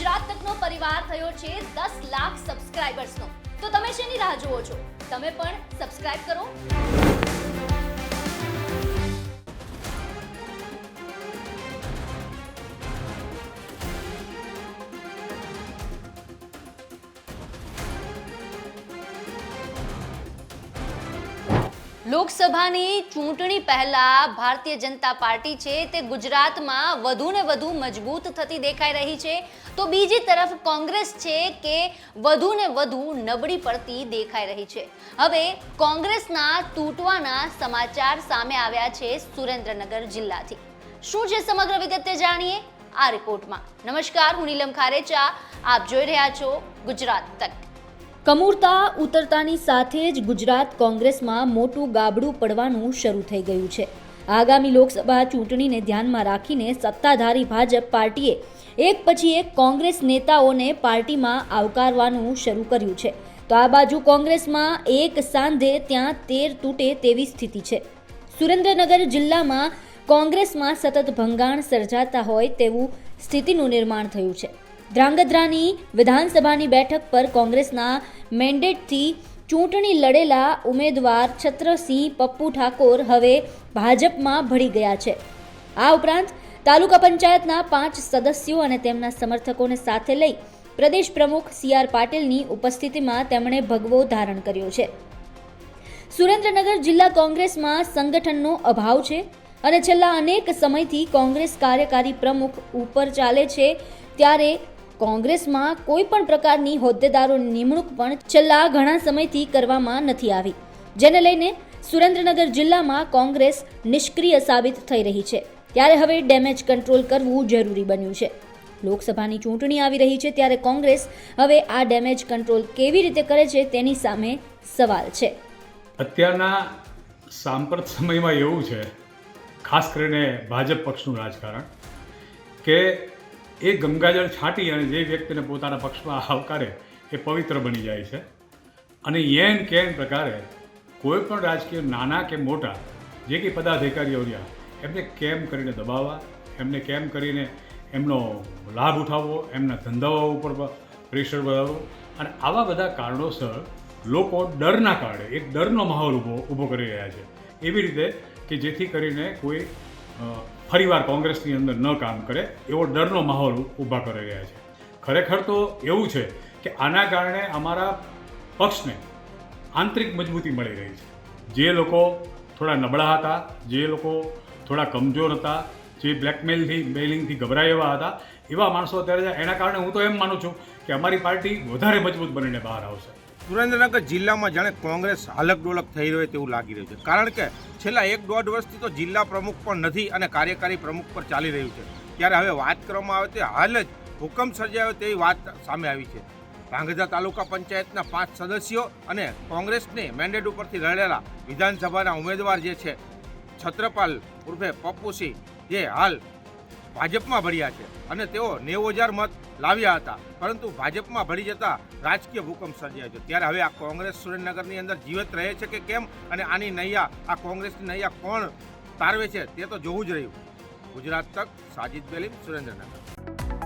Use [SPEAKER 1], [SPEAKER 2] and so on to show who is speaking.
[SPEAKER 1] ગુજરાત તકનો પરિવાર થયો છે દસ લાખ સબસ્ક્રાઇબર્સનો તો તમે શેની રાહ જુઓ છો? તમે પણ સબસ્ક્રાઇબ કરો. લોકસભાની ચૂંટણી પહેલા ભારતીય જનતા પાર્ટી છે તે ગુજરાતમાં વધુ ને વધુ મજબૂત થતી દેખાઈ રહી છે. તો બીજી તરફ કોંગ્રેસ છે કે વધુ ને વધુ નબળી પડતી દેખાઈ રહી છે. હવે કોંગ્રેસના તૂટવાના સમાચાર સામે આવ્યા છે સુરેન્દ્રનગર જિલ્લાથી. શું છે સમગ્ર વિગતે જાણીએ? આ રિપોર્ટમાં. નમસ્કાર, હું નીલમ ખારેચા. આપ જોઈ રહ્યા છો ગુજરાત તક. કમૂરતા ઉતરતાની સાથે જ ગુજરાત કોંગ્રેસમાં મોટું ગાબડું પડવાનું શરૂ થઈ ગયું છે. આગામી લોકસભા ચૂંટણીને ધ્યાનમાં રાખીને સત્તાધારી ભાજપ પાર્ટીએ એક પછી એક કોંગ્રેસ નેતાઓને પાર્ટીમાં આવકારવાનું શરૂ કર્યું છે. તો આ બાજુ કોંગ્રેસમાં એક સાંધે ત્યાં તેર તૂટે તેવી સ્થિતિ છે. સુરેન્દ્રનગર જિલ્લામાં કોંગ્રેસમાં સતત ભંગાણ સર્જાતા હોય તેવું સ્થિતિનું નિર્માણ થયું છે. ધ્રાંગધ્રાની વિધાનસભાની બેઠક પર કોંગ્રેસના મેન્ડેટથી ચૂંટણી લડેલા ઉમેદવાર છત્રસિંહ પપ્પુ ઠાકોર હવે ભાજપમાં ભળી ગયા છે. આ ઉપરાંત તાલુકા પંચાયતના પાંચ સદસ્યો અને તેમના સમર્થકોને સાથે લઈ પ્રદેશ પ્રમુખ સી આર પાટીલની ઉપસ્થિતિમાં તેમણે ભગવો ધારણ કર્યો છે. સુરેન્દ્રનગર જિલ્લા કોંગ્રેસમાં સંગઠનનો અભાવ છે અને છેલ્લા અનેક સમયથી કોંગ્રેસ કાર્યકારી પ્રમુખ ઉપર ચાલે છે, ત્યારે કોંગ્રેસમાં કોઈ પણ પ્રકારની હોદ્દેદારોની નિમણૂક પણ છેલ્લા ઘણા સમયથી કરવામાં નથી આવી. જેને લઈને સુરેન્દ્રનગર જિલ્લામાં કોંગ્રેસ નિષ્ક્રિય સાબિત થઈ રહી છે. ત્યારે હવે ડેમેજ કંટ્રોલ કરવું જરૂરી બન્યું છે. લોકસભાની ચૂંટણી આવી રહી છે ત્યારે કોંગ્રેસ હવે આ ડેમેજ કંટ્રોલ કેવી રીતે કરે છે તેની સામે સવાલ છે.
[SPEAKER 2] અત્યારના સાંપ્રત સમયમાં એવું છે, ખાસ કરીને ભાજપ પક્ષનું રાજકારણ, કે એ ગંગાજળ છાંટી અને જે વ્યક્તિને પોતાના પક્ષમાં આવકારે એ પવિત્ર બની જાય છે. અને એન કેન પ્રકારે કોઈ પણ રાજકીય નાના કે મોટા, જે કંઈ પદાધિકારીઓ રહ્યા, એમને કેમ કરીને દબાવવા, એમને કેમ કરીને એમનો લાભ ઉઠાવવો, એમના ધંધાઓ ઉપર પ્રેશર વધારવું, અને આવા બધા કારણોસર લોકો ડરના કારણે, એક ડરનો માહોલ ઊભો ઊભો કરી રહ્યા છે. એવી રીતે કે જેથી કરીને કોઈ ફરીવાર કોંગ્રેસની અંદર ન કામ કરે, એવો ડરનો માહોલ ઊભા કરી રહ્યા છે. ખરેખર તો એવું છે કે આના કારણે અમારા પક્ષને આંતરિક મજબૂતી મળી રહી છે. જે લોકો થોડા નબળા હતા, જે લોકો થોડા કમજોર હતા, જે બ્લેકમેલથી મેલિંગથી ગભરાય એવા હતા, એવા માણસો અત્યારે એના કારણે હું તો એમ માનું છું કે અમારી પાર્ટી વધારે મજબૂત બનીને બહાર આવશે.
[SPEAKER 3] સુરેન્દ્રનગર જિલ્લામાં જાણે કોંગ્રેસ હાલક ડોલક થઈ રહ્યો હોય તેવું લાગી રહ્યું છે. કારણ કે છેલ્લા એક દોઢ વર્ષથી તો જિલ્લા પ્રમુખ પણ નથી અને કાર્યકારી પ્રમુખ પર ચાલી રહ્યું છે. ત્યારે હવે વાત કરવામાં આવે તો હાલ જ હુકમ સર્જાયો તેવી વાત સામે આવી છે. ભાંગધા તાલુકા પંચાયતના પાંચ સદસ્યો અને કોંગ્રેસની મેન્ડેટ ઉપરથી લડેલા વિધાનસભાના ઉમેદવાર જે છે, છત્રપાલ ઉર્ફે પપ્પુસિંહ જે હાલ ભાજપમાં ભળ્યા છે અને તેઓ નેવું હજાર મત લાવ્યા હતા. પરંતુ ભાજપમાં ભળી જતા રાજકીય ભૂકંપ સર્જાયો છે. ત્યારે હવે આ કોંગ્રેસ સુરેન્દ્રનગરની અંદર જીવત રહે છે કે કેમ? અને આની નૈયા, આ કોંગ્રેસની નૈયા કોણ તારવે છે તે તો જોવું જ રહ્યું. ગુજરાત તક, સાજિદ બેલીમ સુરેન્દ્રનગર.